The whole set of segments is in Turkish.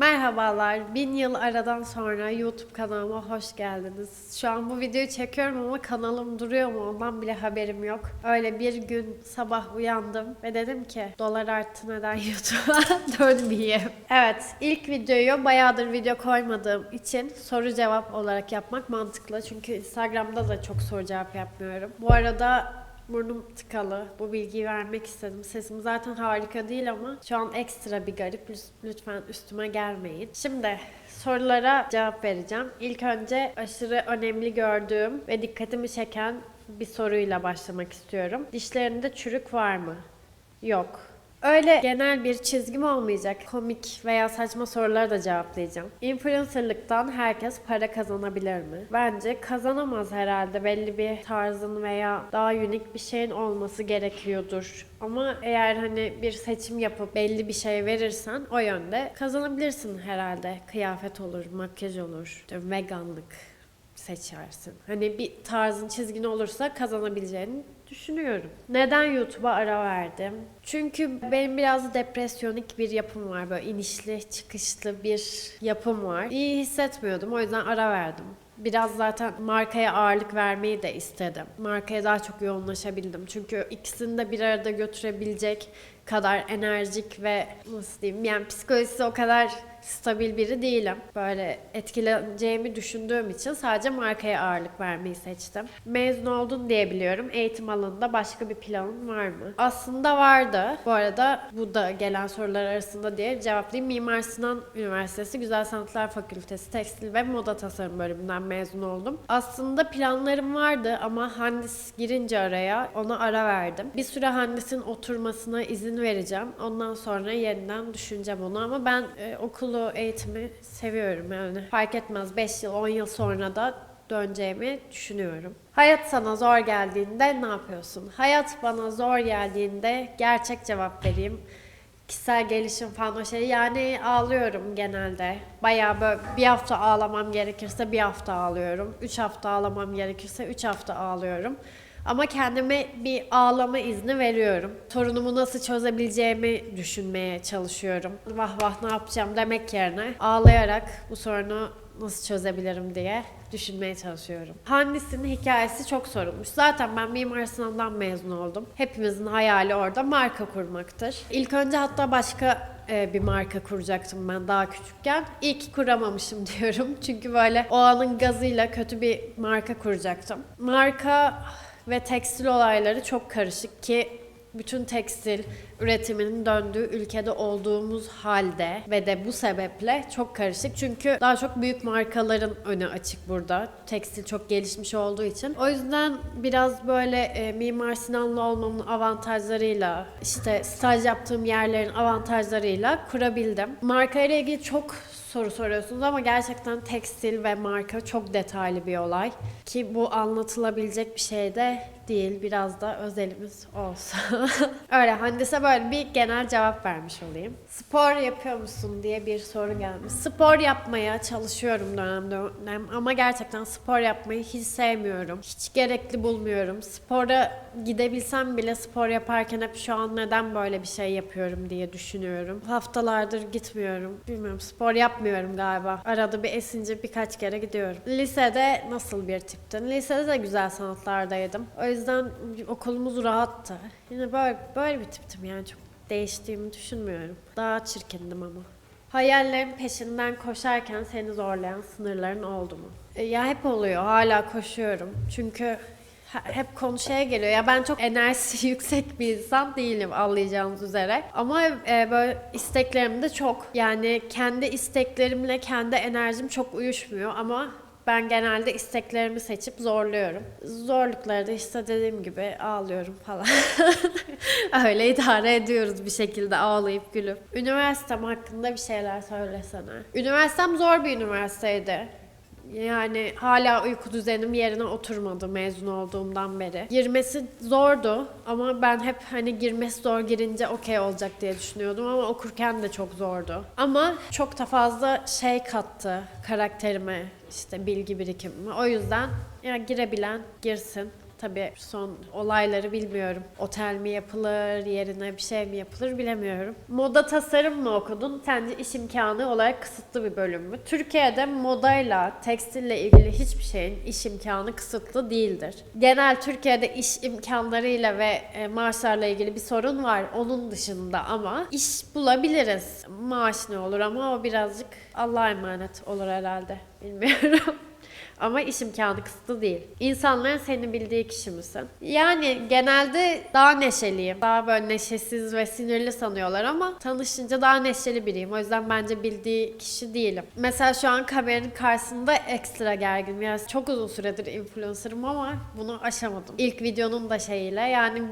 Merhabalar, bin yıl aradan sonra YouTube kanalıma hoş geldiniz. Şu an bu videoyu çekiyorum ama kanalım duruyor mu ondan bile haberim yok. Öyle bir gün sabah uyandım ve dedim ki dolar arttı neden YouTube'a dönmeyeyim. Evet, ilk videoyu bayağıdır video koymadığım için soru cevap olarak yapmak mantıklı. Çünkü Instagram'da da çok soru cevap yapmıyorum. Bu arada Burnum tıkalı. Bu bilgiyi vermek istedim. Sesim zaten harika değil ama şu an ekstra bir garip. Lütfen üstüme gelmeyin. Şimdi sorulara cevap vereceğim. İlk önce aşırı önemli gördüğüm ve dikkatimi çeken bir soruyla başlamak istiyorum. Dişlerinde çürük var mı? Yok. Öyle genel bir çizgim olmayacak. Komik veya saçma soruları da cevaplayacağım. Influencerlıktan herkes para kazanabilir mi? Bence kazanamaz herhalde. Belli bir tarzın veya daha unik bir şeyin olması gerekiyordur. Ama eğer hani bir seçim yapıp belli bir şey verirsen o yönde kazanabilirsin herhalde. Kıyafet olur, makyaj olur, veganlık seçersin. Hani bir tarzın çizgin olursa kazanabileceğini düşünüyorum. Neden YouTube'a ara verdim? Çünkü benim biraz depresyonik bir yapım var. Böyle inişli çıkışlı bir yapım var. İyi hissetmiyordum. O yüzden ara verdim. Biraz zaten markaya ağırlık vermeyi de istedim. Markaya daha çok yoğunlaşabildim. Çünkü ikisini de bir arada götürebilecek kadar enerjik ve nasıl diyeyim yani psikolojisi o kadar stabil biri değilim. Böyle etkileneceğimi düşündüğüm için sadece markaya ağırlık vermeyi seçtim. Mezun oldun diye biliyorum. Eğitim alanında başka bir planın var mı? Aslında vardı. Bu arada bu da gelen sorular arasında diye cevaplayayım. Mimar Sinan Üniversitesi Güzel Sanatlar Fakültesi Tekstil ve Moda Tasarım bölümünden mezun oldum. Aslında planlarım vardı ama Handis girince araya ona ara verdim. Bir süre Handis'in oturmasına izin vereceğim. Ondan sonra yeniden düşüneceğim onu ama ben e, okulu, eğitimi seviyorum yani. Fark etmez 5 yıl, 10 yıl sonra da döneceğimi düşünüyorum. Hayat sana zor geldiğinde ne yapıyorsun? Hayat bana zor geldiğinde gerçek cevap vereyim. Kişisel gelişim falan o şey. Yani ağlıyorum genelde. Bayağı böyle bir hafta ağlamam gerekirse bir hafta ağlıyorum. Üç hafta ağlamam gerekirse üç hafta ağlıyorum. Ama kendime bir ağlama izni veriyorum. Sorunumu nasıl çözebileceğimi düşünmeye çalışıyorum. Vah vah ne yapacağım demek yerine ağlayarak bu sorunu nasıl çözebilirim diye düşünmeye çalışıyorum. Handis'in hikayesi çok sorulmuş. Zaten ben Mimar Sinan'dan mezun oldum. Hepimizin hayali orada marka kurmaktır. İlk önce hatta başka e, bir marka kuracaktım ben daha küçükken. İyi ki kuramamışım diyorum. Çünkü böyle o anın gazıyla kötü bir marka kuracaktım. Marka ve tekstil olayları çok karışık ki bütün tekstil üretiminin döndüğü ülkede olduğumuz halde ve de bu sebeple çok karışık. Çünkü daha çok büyük markaların önü açık burada. Tekstil çok gelişmiş olduğu için. O yüzden biraz böyle e, Mimar Sinanlı olmamın avantajlarıyla, işte staj yaptığım yerlerin avantajlarıyla kurabildim. Marka ile ilgili çok soru soruyorsunuz ama gerçekten tekstil ve marka çok detaylı bir olay. Ki bu anlatılabilecek bir şey de değil. Biraz da özelimiz olsa. Öyle Handis'e böyle bir genel cevap vermiş olayım. Spor yapıyor musun diye bir soru gelmiş. Spor yapmaya çalışıyorum dönem dönem ama gerçekten spor yapmayı hiç sevmiyorum. Hiç gerekli bulmuyorum. Spora gidebilsem bile spor yaparken hep şu an neden böyle bir şey yapıyorum diye düşünüyorum. Haftalardır gitmiyorum. Bilmiyorum spor yapmıyorum galiba. Arada bir esince birkaç kere gidiyorum. Lisede nasıl bir tiptin? Lisede de güzel sanatlardaydım. O yüzden okulumuz rahattı. Yine böyle, böyle bir tiptim yani çok değiştiğimi düşünmüyorum. Daha çirkindim ama. Hayallerin peşinden koşarken seni zorlayan sınırların oldu mu? E, ya hep oluyor. Hala koşuyorum. Çünkü hep konu şeye geliyor. Ya ben çok enerjisi yüksek bir insan değilim anlayacağınız üzere. Ama e, böyle isteklerim de çok. Yani kendi isteklerimle kendi enerjim çok uyuşmuyor ama ben genelde isteklerimi seçip zorluyorum. Zorlukları da işte dediğim gibi ağlıyorum falan. Öyle idare ediyoruz bir şekilde ağlayıp gülüp. Üniversitem hakkında bir şeyler söylesene. Üniversitem zor bir üniversiteydi. Yani hala uyku düzenim yerine oturmadı mezun olduğumdan beri. Girmesi zordu ama ben hep hani girmesi zor girince okey olacak diye düşünüyordum ama okurken de çok zordu. Ama çok da fazla şey kattı karakterime işte bilgi birikimime. O yüzden ya girebilen girsin Tabii son olayları bilmiyorum. Otel mi yapılır, yerine bir şey mi yapılır bilemiyorum. Moda tasarım mı okudun? Sence iş imkanı olarak kısıtlı bir bölüm mü? Türkiye'de modayla, tekstille ilgili hiçbir şeyin iş imkanı kısıtlı değildir. Genel Türkiye'de iş imkanlarıyla ve e, maaşlarla ilgili bir sorun var. Onun dışında ama iş bulabiliriz. Maaş ne olur ama o birazcık Allah'a emanet olur herhalde. Bilmiyorum. Ama iş imkanı kısıtlı değil. İnsanların seni bildiği kişi misin? Yani genelde daha neşeliyim. Daha böyle neşesiz ve sinirli sanıyorlar ama tanışınca daha neşeli biriyim. O yüzden bence bildiği kişi değilim. Mesela şu an kameranın karşısında ekstra gerginim. Yani çok uzun süredir influencerım ama bunu aşamadım. İlk videonun da şeyiyle yani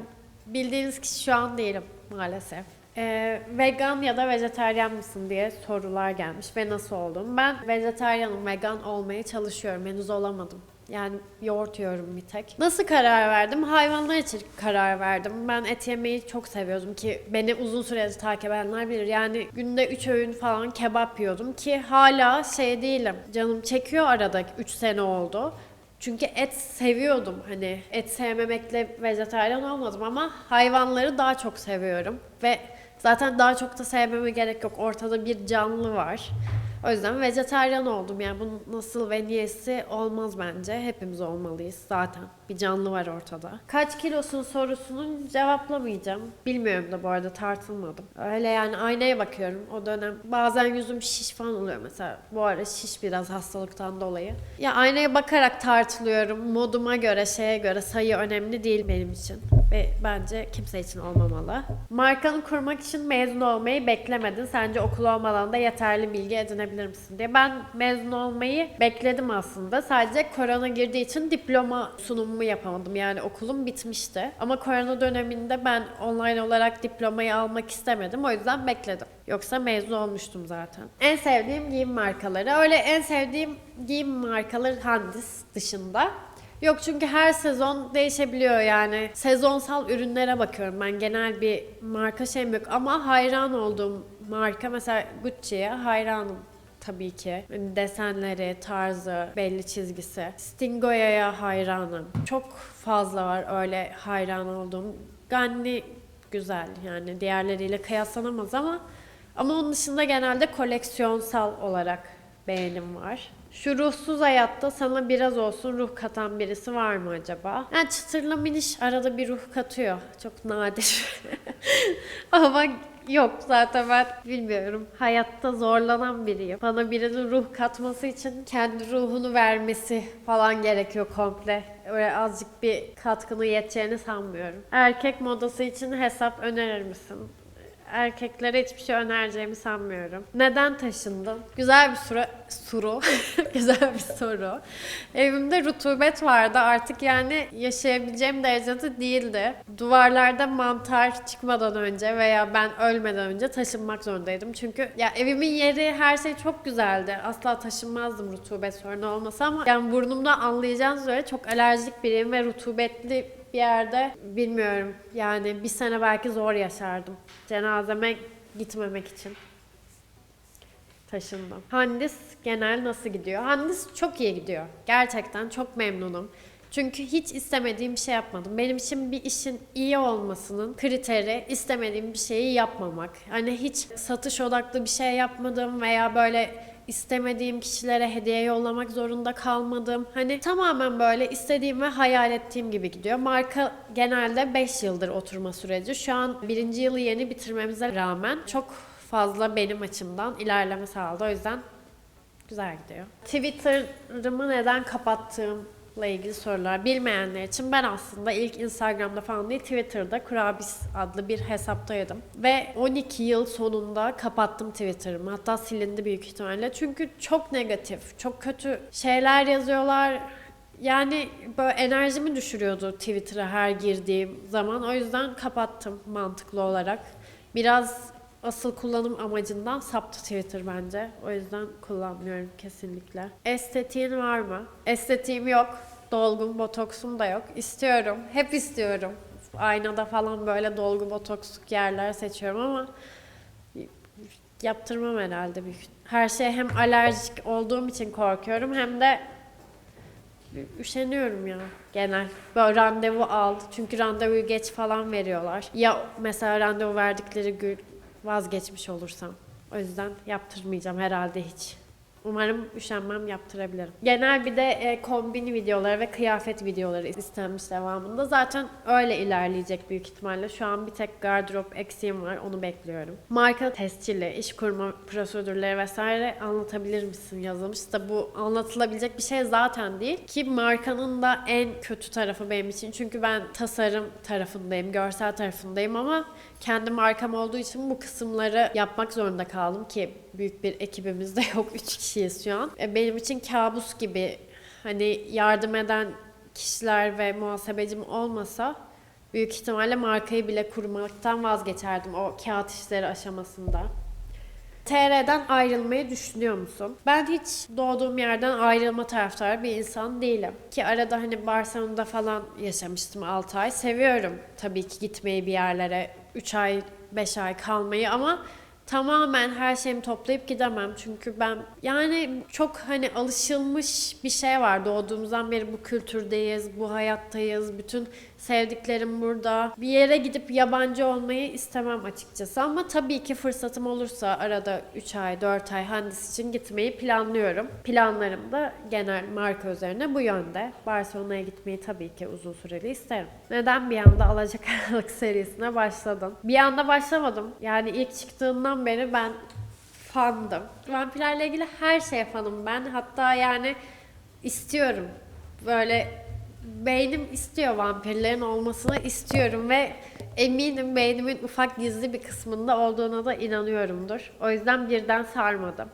bildiğiniz kişi şu an değilim maalesef. Ee, vegan ya da vejetaryen misin diye sorular gelmiş ve nasıl oldum. Ben vejetaryenim, vegan olmaya çalışıyorum. Henüz olamadım. Yani yoğurt yiyorum bir tek. Nasıl karar verdim? Hayvanlar için karar verdim. Ben et yemeyi çok seviyordum ki beni uzun süredir takip edenler bilir. Yani günde 3 öğün falan kebap yiyordum ki hala şey değilim. Canım çekiyor arada 3 sene oldu. Çünkü et seviyordum hani et sevmemekle vejetaryen olmadım ama hayvanları daha çok seviyorum ve zaten daha çok da sevmeme gerek yok ortada bir canlı var. O yüzden vejetaryen oldum yani bunun nasıl ve niyesi olmaz bence hepimiz olmalıyız zaten bir canlı var ortada. Kaç kilosun sorusunu cevaplamayacağım. Bilmiyorum da bu arada tartılmadım. Öyle yani aynaya bakıyorum o dönem. Bazen yüzüm şiş falan oluyor mesela. Bu ara şiş biraz hastalıktan dolayı. Ya aynaya bakarak tartılıyorum. Moduma göre, şeye göre sayı önemli değil benim için. Ve bence kimse için olmamalı. Markanı kurmak için mezun olmayı beklemedin. Sence okul olmadan da yeterli bilgi edinebilir misin diye. Ben mezun olmayı bekledim aslında. Sadece korona girdiği için diploma sunumumu yapamadım. Yani okulum bitmişti. Ama korona döneminde ben online olarak diplomayı almak istemedim. O yüzden bekledim. Yoksa mezun olmuştum zaten. En sevdiğim giyim markaları. Öyle en sevdiğim giyim markaları Handis dışında. Yok çünkü her sezon değişebiliyor yani. Sezonsal ürünlere bakıyorum ben. Genel bir marka şeyim yok ama hayran olduğum marka mesela Gucci'ye hayranım tabii ki. Yani desenleri, tarzı, belli çizgisi. Stingoya'ya hayranım. Çok fazla var öyle hayran olduğum. Ganni güzel yani diğerleriyle kıyaslanamaz ama ama onun dışında genelde koleksiyonsal olarak beğenim var. Şu ruhsuz hayatta sana biraz olsun ruh katan birisi var mı acaba? Yani çıtırlı miniş arada bir ruh katıyor. Çok nadir. Ama yok zaten ben bilmiyorum. Hayatta zorlanan biriyim. Bana birinin ruh katması için kendi ruhunu vermesi falan gerekiyor komple. Öyle azıcık bir katkını yeteceğini sanmıyorum. Erkek modası için hesap önerir misin? Erkeklere hiçbir şey önereceğimi sanmıyorum. Neden taşındın? Güzel bir soru. Soru. Güzel bir soru. Evimde rutubet vardı. Artık yani yaşayabileceğim derecede değildi. Duvarlarda mantar çıkmadan önce veya ben ölmeden önce taşınmak zorundaydım. Çünkü ya evimin yeri her şey çok güzeldi. Asla taşınmazdım rutubet sorunu olmasa ama yani burnumda anlayacağınız üzere çok alerjik biriyim ve rutubetli bir yerde bilmiyorum yani bir sene belki zor yaşardım. Cenazeme gitmemek için taşındım. Handis genel nasıl gidiyor? Handis çok iyi gidiyor. Gerçekten çok memnunum. Çünkü hiç istemediğim bir şey yapmadım. Benim için bir işin iyi olmasının kriteri istemediğim bir şeyi yapmamak. Hani hiç satış odaklı bir şey yapmadım veya böyle istemediğim kişilere hediye yollamak zorunda kalmadım. Hani tamamen böyle istediğim ve hayal ettiğim gibi gidiyor. Marka genelde 5 yıldır oturma süreci. Şu an birinci yılı yeni bitirmemize rağmen çok fazla benim açımdan ilerleme sağladı. O yüzden güzel gidiyor. Twitter'ımı neden kapattığım ile ilgili sorular bilmeyenler için ben aslında ilk Instagram'da falan değil Twitter'da Kurabis adlı bir hesaptaydım. Ve 12 yıl sonunda kapattım Twitter'ımı. Hatta silindi büyük ihtimalle. Çünkü çok negatif, çok kötü şeyler yazıyorlar. Yani böyle enerjimi düşürüyordu Twitter'a her girdiğim zaman. O yüzden kapattım mantıklı olarak. Biraz asıl kullanım amacından saptı Twitter bence. O yüzden kullanmıyorum kesinlikle. Estetiğin var mı? Estetiğim yok. Dolgun, botoksum da yok. İstiyorum. Hep istiyorum. Aynada falan böyle dolgu, botoksluk yerler seçiyorum ama yaptırmam herhalde. Her şey hem alerjik olduğum için korkuyorum hem de üşeniyorum ya genel. Böyle randevu al. Çünkü randevuyu geç falan veriyorlar. Ya mesela randevu verdikleri gün vazgeçmiş olursam. O yüzden yaptırmayacağım herhalde hiç. Umarım üşenmem yaptırabilirim. Genel bir de e, kombin videoları ve kıyafet videoları istenmiş devamında. Zaten öyle ilerleyecek büyük ihtimalle. Şu an bir tek gardırop eksiğim var. Onu bekliyorum. Marka tescilli, iş kurma prosedürleri vesaire anlatabilir misin yazılmış da bu anlatılabilecek bir şey zaten değil. Ki markanın da en kötü tarafı benim için. Çünkü ben tasarım tarafındayım, görsel tarafındayım ama kendi markam olduğu için bu kısımları yapmak zorunda kaldım ki büyük bir ekibimiz de yok. Üç kişiyiz şu an. E, Benim için kabus gibi hani yardım eden kişiler ve muhasebecim olmasa büyük ihtimalle markayı bile kurmaktan vazgeçerdim o kağıt işleri aşamasında. TR'den ayrılmayı düşünüyor musun? Ben hiç doğduğum yerden ayrılma taraftarı bir insan değilim. Ki arada hani Barcelona'da falan yaşamıştım 6 ay. Seviyorum tabii ki gitmeyi bir yerlere 3 ay 5 ay kalmayı ama tamamen her şeyimi toplayıp gidemem. Çünkü ben yani çok hani alışılmış bir şey var. Doğduğumuzdan beri bu kültürdeyiz, bu hayattayız. Bütün sevdiklerim burada. Bir yere gidip yabancı olmayı istemem açıkçası. Ama tabii ki fırsatım olursa arada 3 ay, 4 ay Handis için gitmeyi planlıyorum. Planlarım da genel marka üzerine bu yönde. Barcelona'ya gitmeyi tabii ki uzun süreli isterim. Neden bir anda Alacakaranlık serisine başladın? Bir anda başlamadım. Yani ilk çıktığından beri ben fandım. Vampirlerle ilgili her şeye fanım ben. Hatta yani istiyorum. Böyle beynim istiyor vampirlerin olmasını istiyorum ve eminim beynimin ufak gizli bir kısmında olduğuna da inanıyorumdur. O yüzden birden sarmadım.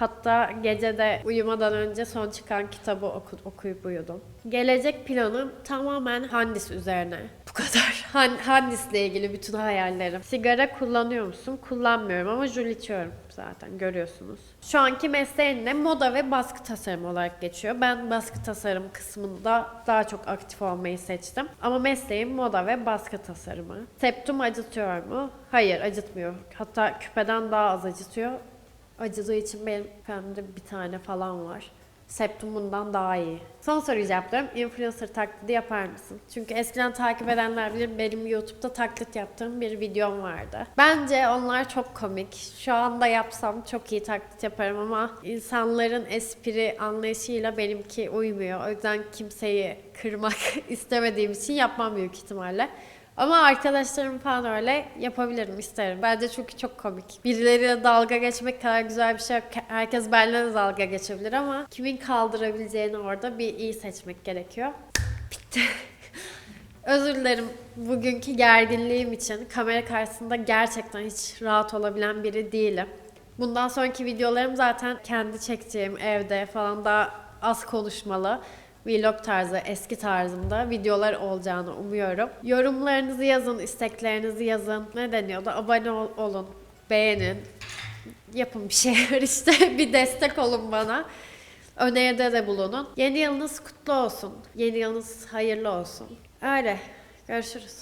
Hatta gecede uyumadan önce son çıkan kitabı oku, okuyup uyudum. Gelecek planım tamamen Handis üzerine. Bu kadar. Han, Handis'le ilgili bütün hayallerim. Sigara kullanıyor musun? Kullanmıyorum ama jül içiyorum zaten görüyorsunuz. Şu anki mesleğin de moda ve baskı tasarımı olarak geçiyor. Ben baskı tasarım kısmında daha çok aktif olmayı seçtim. Ama mesleğim moda ve baskı tasarımı. Septum acıtıyor mu? Hayır acıtmıyor. Hatta küpeden daha az acıtıyor. Acıdığı için benim kendimde bir tane falan var. Septum bundan daha iyi. Son soruyu cevaplıyorum. Influencer taklidi yapar mısın? Çünkü eskiden takip edenler bilir benim YouTube'da taklit yaptığım bir videom vardı. Bence onlar çok komik. Şu anda yapsam çok iyi taklit yaparım ama insanların espri anlayışıyla benimki uymuyor. O yüzden kimseyi kırmak istemediğim için yapmam büyük ihtimalle. Ama arkadaşlarım falan öyle yapabilirim isterim. Bence çünkü çok komik. Birileriyle dalga geçmek kadar güzel bir şey yok. Herkes benimle de dalga geçebilir ama kimin kaldırabileceğini orada bir iyi seçmek gerekiyor. Bitti. Özür dilerim bugünkü gerginliğim için. Kamera karşısında gerçekten hiç rahat olabilen biri değilim. Bundan sonraki videolarım zaten kendi çekeceğim evde falan daha az konuşmalı vlog tarzı, eski tarzımda videolar olacağını umuyorum. Yorumlarınızı yazın, isteklerinizi yazın. Ne deniyordu? Abone ol- olun, beğenin. Yapın bir şeyler işte. bir destek olun bana. Öneride de bulunun. Yeni yılınız kutlu olsun. Yeni yılınız hayırlı olsun. Öyle. Görüşürüz.